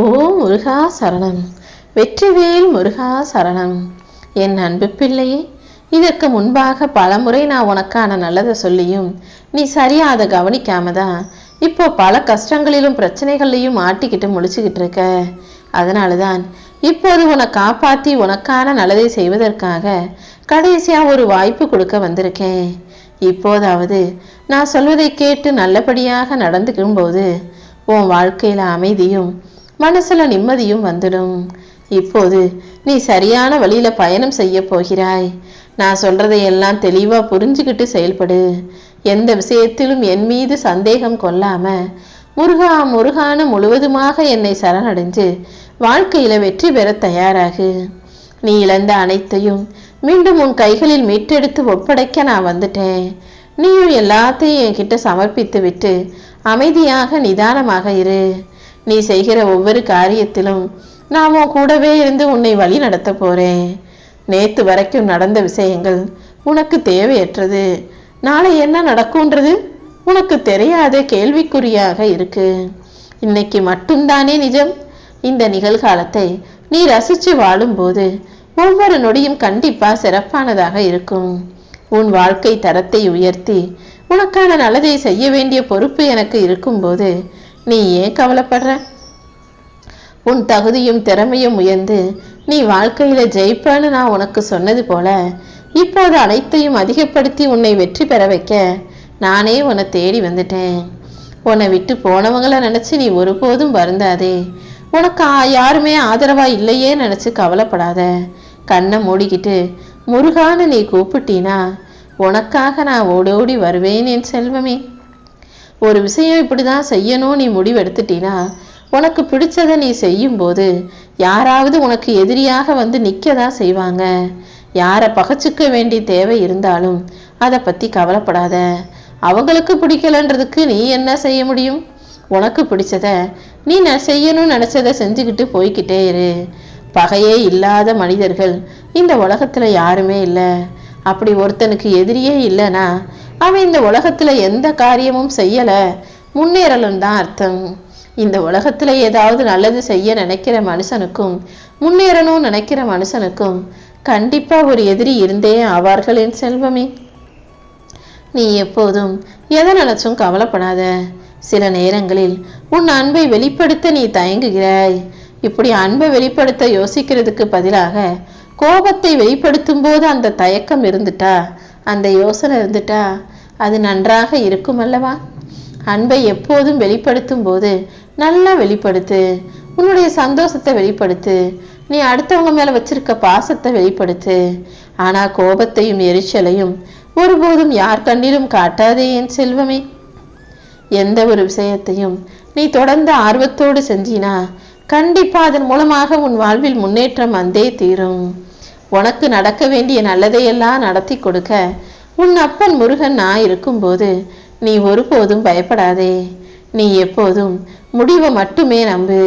ஓ முருகா சரணம். வெற்றிவேல் முருகா சரணம். என் அன்பு பிள்ளையே இதற்கு முன்பாக பலமுறை நான் உனக்கான நல்லதை சொல்லியும் நீ சரியாக அதை கவனிக்காம தான் இப்போ பல கஷ்டங்களிலும் பிரச்சனைகள்லையும் மாட்டிக்கிட்டு முடிச்சுக்கிட்டு இருக்க அதனால தான் இப்போது உன்னை காப்பாற்றி உனக்கான நல்லதை செய்வதற்காக கடைசியாக ஒரு வாய்ப்பு கொடுக்க வந்திருக்கேன். இப்போதாவது நான் சொல்வதை கேட்டு நல்லபடியாக நடந்துக்கும் போது உன் வாழ்க்கையில் அமைதியும் மனசுல நிம்மதியும் வந்துடும். இப்போது நீ சரியான வழியில பயணம் செய்ய போகிறாய். நான் சொல்றதையெல்லாம் தெளிவா புரிஞ்சுக்கிட்டு செயல்படு. எந்த விஷயத்திலும் என் மீது சந்தேகம் கொள்ளாம முருகா முருகான முழுவதுமாக என்னை சரணடைஞ்சு வாழ்க்கையில வெற்றி பெற தயாராகு. நீ இழந்த அனைத்தையும் மீண்டும் உன் கைகளில் மீட்டெடுத்து ஒப்படைக்க நான் வந்துட்டேன். நீயும் எல்லாத்தையும் என்கிட்ட சமர்ப்பித்து விட்டு அமைதியாக நிதானமாக இரு. நீ செய்கிற ஒவ்வொரு காரியத்திலும் நான் உன் கூடவே இருந்து உன்னை வழி நடத்த போறேன். நேத்து வரைக்கும் நடந்த விஷயங்கள் உனக்கு தேவையற்றது. நாளை என்ன நடக்கும்ன்றது உனக்கு தெரியாத கேள்விக்குறியாக இருக்கு. இன்னைக்கு மட்டும்தானே நிஜம்? இந்த நிகழ்காலத்தை நீ ரசிச்சு வாழும்போது ஒவ்வொரு நொடியும் கண்டிப்பா சிறப்பானதாக இருக்கும். உன் வாழ்க்கை தரத்தை உயர்த்தி உனக்கான நல்லதை செய்ய வேண்டிய பொறுப்பு எனக்கு இருக்கும்போது நீ ஏன் கவலைப்படுற? உன் தகுதியும் திறமையும் உயர்ந்து நீ வாழ்க்கையில ஜெயிப்பன்னு நான் உனக்கு சொன்னது போல இப்போது அனைத்தையும் அதிகப்படுத்தி உன்னை வெற்றி பெற வைக்க நானே உன்னை தேடி வந்துட்டேன். உன்னை விட்டு போனவங்கள நினைச்சு நீ ஒருபோதும் வருந்தாதே. உனக்கு யாருமே ஆதரவா இல்லையே நினைச்சு கவலைப்படாத. கண்ணை மூடிக்கிட்டு முருகான்னு நீ கூப்பிட்டீனா உனக்காக நான் ஓடோடி வருவேன் என் செல்வமே. ஒரு விஷயம் இப்படி தான் செய்யணும் நீ முடிவெடுத்துட்டீன்னா உனக்கு பிடிச்சதை நீ செய்யும்போது யாராவது உனக்கு எதிரியாக வந்து நிற்க தான் செய்வாங்க. யாரை பகச்சுக்க வேண்டிய தேவை இருந்தாலும் அதை பத்தி கவலைப்படாத. அவங்களுக்கு பிடிக்கலன்றதுக்கு நீ என்ன செய்ய முடியும்? உனக்கு பிடிச்சத நீ நான் செய்யணும்னு நினச்சதை செஞ்சுக்கிட்டு போய்க்கிட்டே இரு. பகையே இல்லாத மனிதர்கள் இந்த உலகத்துல யாருமே இல்லை. அப்படி ஒருத்தனுக்கு எதிரியே இல்லைன்னா அவன் இந்த உலகத்துல எந்த காரியமும் செய்யல. முன்னேறலும் தான் அர்த்தம். இந்த உலகத்துல ஏதாவது நல்லது செய்ய நினைக்கிற மனுஷனுக்கும் முன்னேறணும்னு நினைக்கிற மனுஷனுக்கும் கண்டிப்பா ஒரு எதிரி இருந்தே ஆவார்கள் என் செல்வமே. நீ எப்போதும் எதை நினைச்சும் கவலைப்படாத. சில நேரங்களில் உன் அன்பை வெளிப்படுத்த நீ தயங்குகிறாய். இப்படி அன்பை வெளிப்படுத்த யோசிக்கிறதுக்கு பதிலாக கோபத்தை வெளிப்படுத்தும் போது அந்த தயக்கம் இருந்துட்டா? அந்த யோசனை இருந்துட்டா? அது நன்றாக இருக்கும் அல்லவா அன்பை எப்போதும் வெளிப்படுத்தும் போது நல்லா வெளிப்படுத்து. உன்னுடைய சந்தோஷத்தை வெளிப்படுத்து. நீ அடுத்தவங்க மேல வச்சிருக்க பாசத்தை வெளிப்படுத்து. ஆனா கோபத்தையும் எரிச்சலையும் ஒருபோதும் யார் கண்ணிலும் காட்டாதே என் செல்வமே. எந்த ஒரு விஷயத்தையும் நீ தொடர்ந்து ஆர்வத்தோடு செஞ்சினா கண்டிப்பா அதன் மூலமாக உன் வாழ்வில் முன்னேற்றம் வந்தே தீரும். உனக்கு நடக்க வேண்டிய நல்லதையெல்லாம் நடத்தி கொடுக்க உன் அப்பன் முருகன் நான் இருக்கும்போது நீ ஒருபோதும் பயப்படாதே. நீ எப்போதும் முடிவை மட்டுமே நம்பு.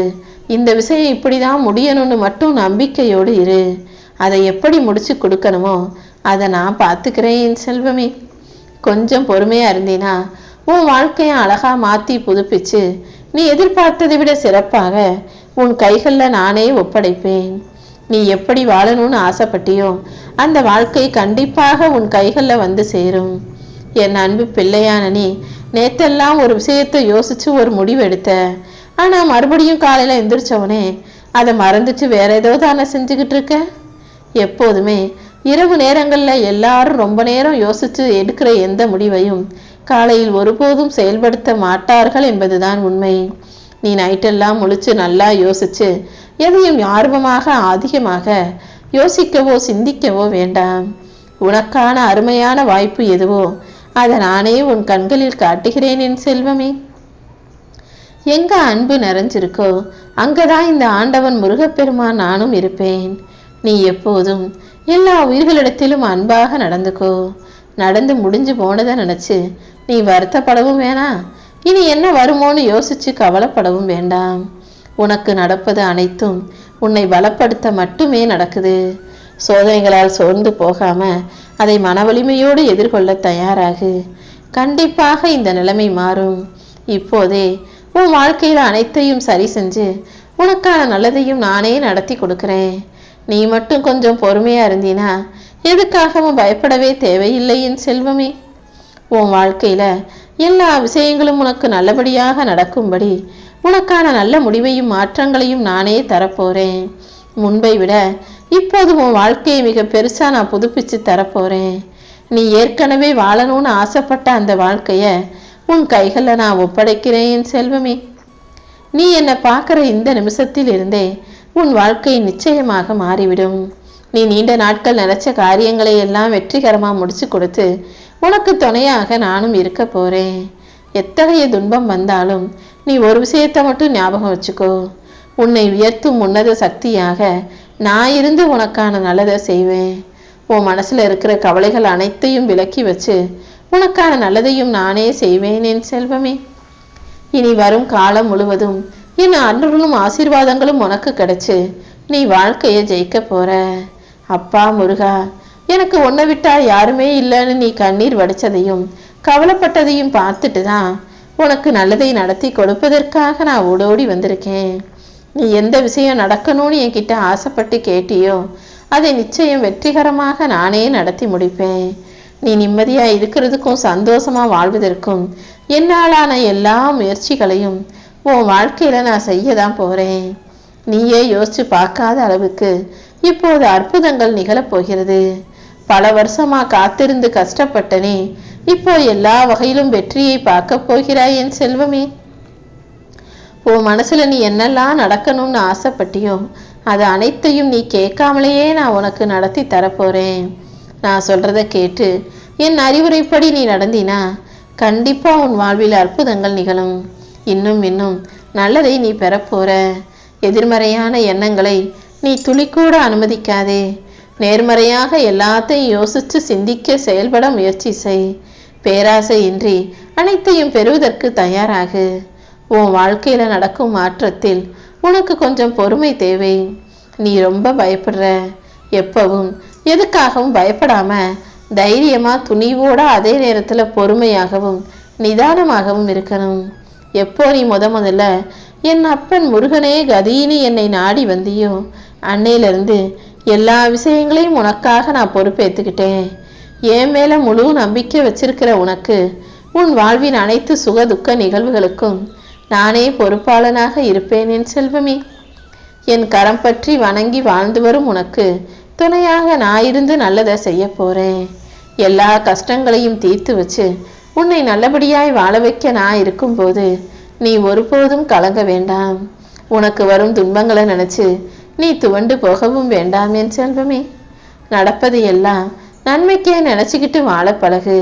இந்த விஷயம் இப்படிதான் முடியணும்னு மட்டும் நம்பிக்கையோடு இரு. அதை எப்படி முடிச்சு கொடுக்கணுமோ அதை நான் பார்த்துக்கிறேன் என் செல்வமே. கொஞ்சம் பொறுமையா இருந்தீனா உன் வாழ்க்கையை அழகா மாத்தி புதுப்பிச்சு நீ எதிர்பார்த்ததை விட சிறப்பாக உன் கைகளில் நானே ஒப்படைப்பேன். நீ எப்படி வாழணும்னு ஆசைப்பட்டியோ அந்த வாழ்க்கை கண்டிப்பாக உன் கைகள்ல வந்து சேரும். என் அன்பு பிள்ளையான நீ நேத்தெல்லாம் ஒரு விஷயத்தை யோசிச்சு ஒரு முடிவு எடுத்த. ஆனா மறுபடியும் காலையில எந்திரிச்சவனே அதை மறந்துட்டு வேற ஏதோ தானே செஞ்சுக்கிட்டு இருக்க? எப்போதுமே இரவு நேரங்கள்ல எல்லாரும் ரொம்ப நேரம் யோசிச்சு எடுக்கிற எந்த முடிவையும் காலையில் ஒருபோதும் செயல்படுத்த மாட்டார்கள் என்பதுதான் உண்மை. நீ நைட்டெல்லாம் முழிச்சு நல்லா யோசிச்சு எதையும் ஆர்வமாக அதிகமாக யோசிக்கவோ சிந்திக்கவோ வேண்டாம். உனக்கான அருமையான வாய்ப்பு எதுவோ அதை நானே உன் கண்களில் காட்டுகிறேன் என் செல்வமே. எங்க அன்பு நிறைஞ்சிருக்கோ அங்கதான் இந்த ஆண்டவன் முருகப்பெருமான் நானும் இருப்பேன். நீ எப்போதும் எல்லா உயிர்களிடத்திலும் அன்பாக நடந்துக்கோ. நடந்து முடிஞ்சு போனதை நினைச்சு நீ வருத்தப்படவும் வேணாம். இனி என்ன வருமோன்னு யோசிச்சு கவலைப்படவும் வேண்டாம். உனக்கு நடப்பது அனைத்தும் உன்னை பலப்படுத்த மட்டுமே நடக்குது. சோதனைகளால் சோர்ந்து போகாம அதை மனவலிமையோடு எதிர்கொள்ள தயாராகு. கண்டிப்பாக இந்த நிலைமை மாறும். இப்போதே உன் வாழ்க்கையில் அனைத்தையும் சரி செஞ்சு உனக்கான நல்லதையும் நானே நடத்தி கொடுக்கிறேன். நீ மட்டும் கொஞ்சம் பொறுமையா இருந்தீனா எதுக்காகவும் பயப்படவே தேவையில்லை என் செல்வமே. உன் வாழ்க்கையில எல்லா விஷயங்களும் உனக்கு நல்லபடியாக நடக்கும்படி உனக்கான நல்ல முடிவையும் மாற்றங்களையும் நானே தரப்போறேன். முன்பை விட இப்போது உன் வாழ்க்கையை மிக பெருசா நான் புதுப்பிச்சு தரப்போறேன். நீ ஏற்கனவே வாழணும்னு ஆசைப்பட்ட அந்த வாழ்க்கைய உன் கைகளில் நான் ஒப்படைக்கிறேன் என் செல்வமே. நீ என்னை பார்க்குற இந்த நிமிஷத்தில் இருந்தே உன் வாழ்க்கை நிச்சயமாக மாறிவிடும். நீ நீண்ட நாட்கள் நினைச்ச காரியங்களை எல்லாம் வெற்றிகரமாக முடிச்சு கொடுத்து உனக்கு துணையாக நானும் இருக்க போறேன். எத்தகைய துன்பம் வந்தாலும் நீ ஒரு விஷயத்தை மட்டும் ஞாபகம் வச்சுக்கோ. உன்னை உயர்த்தும் உன்னத சக்தியாக நான் இருந்து உனக்கான நல்லதை செய்வேன். உன் மனசுல இருக்கிற கவலைகள் அனைத்தையும் விலக்கி வச்சு உனக்கான நல்லதையும் நானே செய்வேன் என் செல்வமே. இனி வரும் காலம் முழுவதும் என் அருளும் ஆசீர்வாதங்களும் உனக்கு கிடைச்சு நீ வாழ்க்கையை ஜெயிக்க போற. அப்பா முருகா எனக்கு உன்னை விட்டா யாருமே இல்லைன்னு நீ கண்ணீர் வடிச்சதையும் கவலைப்பட்டதையும் பார்த்துட்டு தான் உனக்கு நல்லதை நடத்தி கொடுப்பதற்காக நான் ஓடோடி வந்திருக்கேன். நீ எந்த விஷயம் நடக்கணும்னு என்கிட்ட ஆசைப்பட்டு கேட்டியோ அதை நிச்சயம் வெற்றிகரமாக நானே நடத்தி முடிப்பேன். நீ நிம்மதியா இருக்கிறதுக்கும் சந்தோஷமா வாழ்வதற்கும் என்னாலான எல்லா முயற்சிகளையும் உன் வாழ்க்கையில நான் செய்ய தான் போறேன். நீயே யோசிச்சு பார்க்காத அளவுக்கு இப்போது அற்புதங்கள் நிகழப்போகிறது பல வருஷமா காத்திருந்து கஷ்டப்பட்டனே இப்போ எல்லா வகையிலும் வெற்றியை பார்க்க போகிறாய் என் செல்வமே. உன் மனசுல நீ என்னெல்லாம் நடக்கணும்னு ஆசைப்பட்டியோ அது அனைத்தையும் நீ கேட்காமலேயே நான் உனக்கு நடத்தி தரப்போறேன். நான் சொல்றத கேட்டு என் அறிவுரைப்படி நீ நடந்தினா கண்டிப்பா உன் வாழ்வில் அற்புதங்கள் நிகழும். இன்னும் இன்னும் நல்லதை நீ பெறப்போற. எதிர்மறையான எண்ணங்களை நீ துளிக்கூட அனுமதிக்காதே. நேர்மறையாக எல்லாத்தையும் யோசிச்சு சிந்திக்க செயல்பட முயற்சி செய். பேராசை இன்றி அனைத்தையும் பெறுவதற்கு தயாராகு. உன் வாழ்க்கையில நடக்கும் மாற்றத்தில் உனக்கு கொஞ்சம் பொறுமை தேவை. நீ ரொம்ப பயப்படுற. எப்பவும் எதுக்காகவும் பயப்படாம தைரியமா துணிவோட அதே நேரத்துல பொறுமையாகவும் நிதானமாகவும் இருக்கணும். எப்போ நீ முத முதல்ல என் அப்பன் முருகனே கதின்னு என்னை நாடி வந்தியோ அன்னையிலிருந்து எல்லா விஷயங்களையும் உனக்காக நான் பொறுப்பேற்றுக்கிட்டேன் என் மேலே முழு நம்பிக்கை வச்சிருக்கிற உனக்கு உன் வாழ்வின் அனைத்து சுக துக்க நிகழ்வுகளுக்கும் நானே பொறுப்பாளனாக இருப்பேன் என் செல்வமே. என் கரம் பற்றி வணங்கி வாழ்ந்து வரும் உனக்கு துணையாக நான் இருந்து நல்லதை செய்ய போகிறேன் எல்லா கஷ்டங்களையும் தீர்த்து வச்சு உன்னை நல்லபடியாய் வாழ வைக்க நான் இருக்கும்போது நீ ஒருபோதும் கலங்க வேண்டாம். உனக்கு வரும் துன்பங்களை நினைச்சு நீ துவண்டு போகவும் வேண்டாம் என் செல்வமே. நடப்பது எல்லாம் நன்மைக்கே நினச்சிக்கிட்டு வாழ பழகு.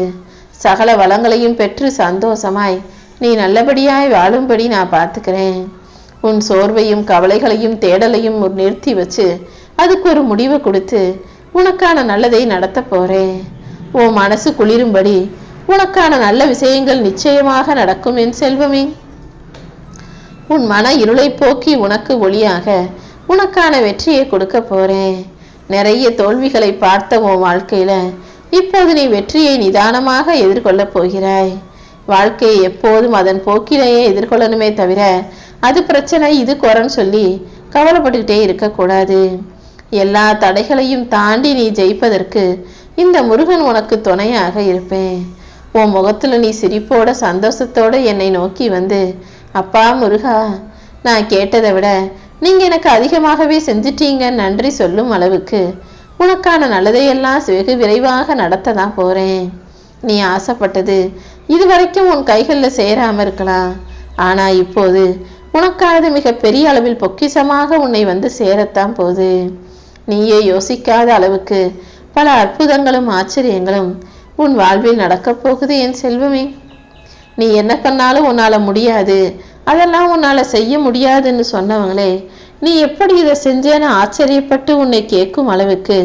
சகல வளங்களையும் பெற்று சந்தோஷமாய் நீ நல்லபடியாய் வாழும்படி நான் பார்த்துக்கிறேன். உன் சோர்வையும் கவலைகளையும் தேடலையும் ஒரு நிறுத்தி வச்சு அதுக்கு ஒரு முடிவு கொடுத்து உனக்கான நல்லதை நடத்த போறேன். உன் மனசு குளிரும்படி உனக்கான நல்ல விஷயங்கள் நிச்சயமாக நடக்கும் என் செல்வமே. உன் மன இருளை போக்கி உனக்கு ஒளியாக உனக்கான வெற்றியை கொடுக்க போறேன். நிறைய தோல்விகளை பார்த்த உன் வாழ்க்கையில இப்போது நீ வெற்றியை நிதானமாக எதிர்கொள்ளப் போகிறாய். வாழ்க்கையை எப்போதும் அதன் போக்கிலேயே எதிர்கொள்ளணுமே தவிர அது பிரச்சனை இது குறைன்னு சொல்லி கவலைப்பட்டுக்கிட்டே இருக்கக்கூடாது. எல்லா தடைகளையும் தாண்டி நீ ஜெயிப்பதற்கு இந்த முருகன் உனக்கு துணையாக இருப்பேன். உன் முகத்துல நீ சிரிப்போட சந்தோஷத்தோட என்னை நோக்கி வந்து அப்பா முருகா நான் கேட்டதை விட நீங்க எனக்கு அதிகமாகவே செஞ்சிட்டீங்க நன்றி சொல்லும் அளவுக்கு. உனக்கான நல்லதையெல்லாம் வெகு விரைவாக நடத்த தான் போறேன். நீ ஆசைப்பட்டது இதுவரைக்கும் உன் கைகளில் சேராம இருக்கலாம். ஆனா இப்போது உனக்கானது மிக பெரிய அளவில் பொக்கிஷமாக உன்னை வந்து சேரத்தான் போகுது. நீயே யோசிக்காத அளவுக்கு பல அற்புதங்களும் ஆச்சரியங்களும் உன் வாழ்வில் நடக்கப் போகுது என் செல்வமே. நீ என்ன பண்ணாலும் உன்னால முடியாது. அதெல்லாம் உன்னால் செய்ய முடியாதுன்னு சொன்னவங்களே நீ எப்படி இதை செஞ்சேன்னு ஆச்சரியப்பட்டு உன்னை கேட்கும் அளவுக்கு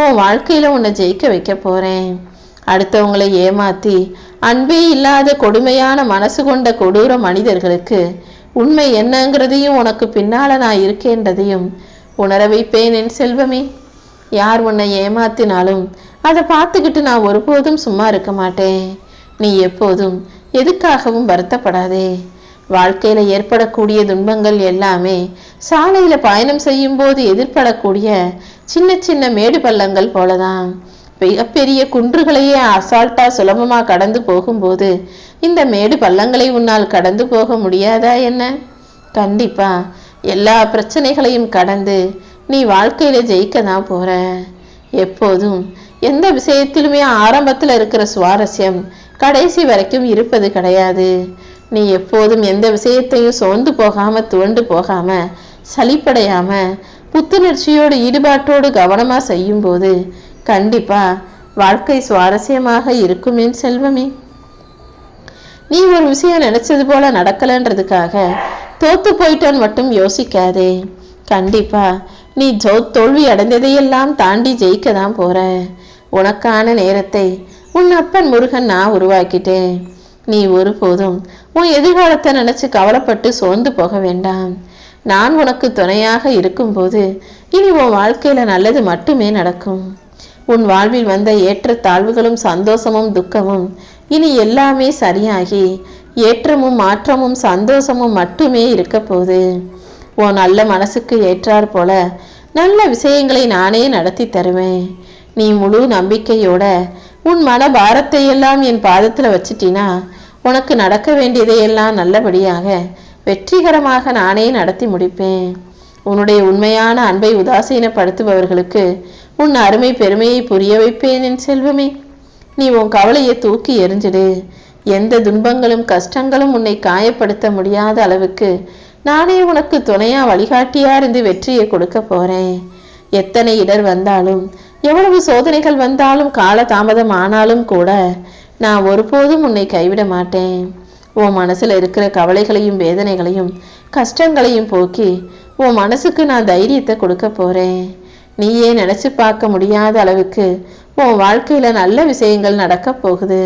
உன் வாழ்க்கையில் உன்னை ஜெயிக்க வைக்க போகிறேன் அடுத்தவங்களை ஏமாத்தி அன்பே இல்லாத கொடுமையான மனசு கொண்ட கொடூர மனிதர்களுக்கு உண்மை என்னங்கிறதையும் உனக்கு பின்னால் நான் இருக்கேன்றதையும் உணர வைப்பேன் என் செல்வமே. யார் உன்னை ஏமாத்தினாலும் அதை பார்த்துக்கிட்டு நான் ஒருபோதும் சும்மா இருக்க மாட்டேன். நீ எப்போதும் எதுக்காகவும் வருத்தப்படாதே. வாழ்க்கையில ஏற்படக்கூடிய துன்பங்கள் எல்லாமே சாலையில பயணம் செய்யும் போது எதிர்படக்கூடிய சின்ன சின்ன மேடு பள்ளங்கள் போலதான். மிகப்பெரிய குன்றுகளையே அசால்ட்டா சுலபமா கடந்து போகும்போது இந்த மேடு பள்ளங்களை உன்னால் கடந்து போக முடியாதா என்ன? கண்டிப்பா. எல்லா பிரச்சனைகளையும் கடந்து நீ வாழ்க்கையில ஜெயிக்க தான் போற. எப்போதும் எந்த விஷயத்திலுமே ஆரம்பத்தில் இருக்கிற சுவாரஸ்யம் கடைசி வரைக்கும் இருப்பது கிடையாது. நீ எப்போதும் எந்த விஷயத்தையும் சோர்ந்து போகாம துவண்டு போகாம சலிப்படையாம புத்துணர்ச்சியோடு ஈடுபாட்டோடு கவனமா செய்யும்போது கண்டிப்பா வாழ்க்கை சுவாரஸ்யமாக இருக்குமே செல்வமே. நீ ஒரு விஷயம் நினைச்சது போல நடக்கலன்றதுக்காக தோத்து போயிட்டான் மட்டும் யோசிக்காதே. கண்டிப்பா நீ ஜோ தோல்வி அடைந்ததையெல்லாம் தாண்டி ஜெயிக்க தான் போற. உனக்கான நேரத்தை உன் அப்பன் முருகன் நான் உருவாக்கிட்டேன். நீ ஒருபோதும் உன் எதிர்காலத்தை நினைச்சு கவலைப்பட்டு சோர்ந்து போக வேண்டாம். நான் உனக்கு துணையாக இருக்கும்போது இனி உன் வாழ்க்கையில நல்லது மட்டுமே நடக்கும். உன் வாழ்வில் வந்த ஏற்ற தாழ்வுகளும் சந்தோஷமும் துக்கமும் இனி எல்லாமே சரியாகி ஏற்றமும் மாற்றமும் சந்தோஷமும் மட்டுமே இருக்க போகுது. உன் நல்ல மனசுக்கு ஏற்றாற் போல நல்ல விஷயங்களை நானே நடத்தி தருவேன். நீ முழு நம்பிக்கையோட உன் மன பாரத்தை எல்லாம் என் பாதத்தில் வச்சிட்டினா உனக்கு நடக்க வேண்டியதையெல்லாம் நல்லபடியாக வெற்றிகரமாக நானே நடத்தி முடிப்பேன். உன்னுடைய உண்மையான அன்பை உதாசீனப்படுத்துபவர்களுக்கு உன் அருமை பெருமையை புரிய வைப்பேன் என் செல்வமே. நீ உன் கவலையை தூக்கி எறிஞ்சிடு. எந்த துன்பங்களும் கஷ்டங்களும் உன்னை காயப்படுத்த முடியாத அளவுக்கு நானே உனக்கு துணையா வழிகாட்டியா இருந்து வெற்றியை கொடுக்க போறேன். எத்தனை இடர் வந்தாலும் எவ்வளவு சோதனைகள் வந்தாலும் கால தாமதம் ஆனாலும் கூட நான் ஒருபோதும் உன்னை கைவிட மாட்டேன். உன் மனசுல இருக்கிற கவலைகளையும் வேதனைகளையும் கஷ்டங்களையும் போக்கி உன் மனசுக்கு நான் தைரியத்தை கொடுக்க போறேன். நீயே நினைச்சு பார்க்க முடியாத அளவுக்கு உன் வாழ்க்கையில நல்ல விஷயங்கள் நடக்க போகுது.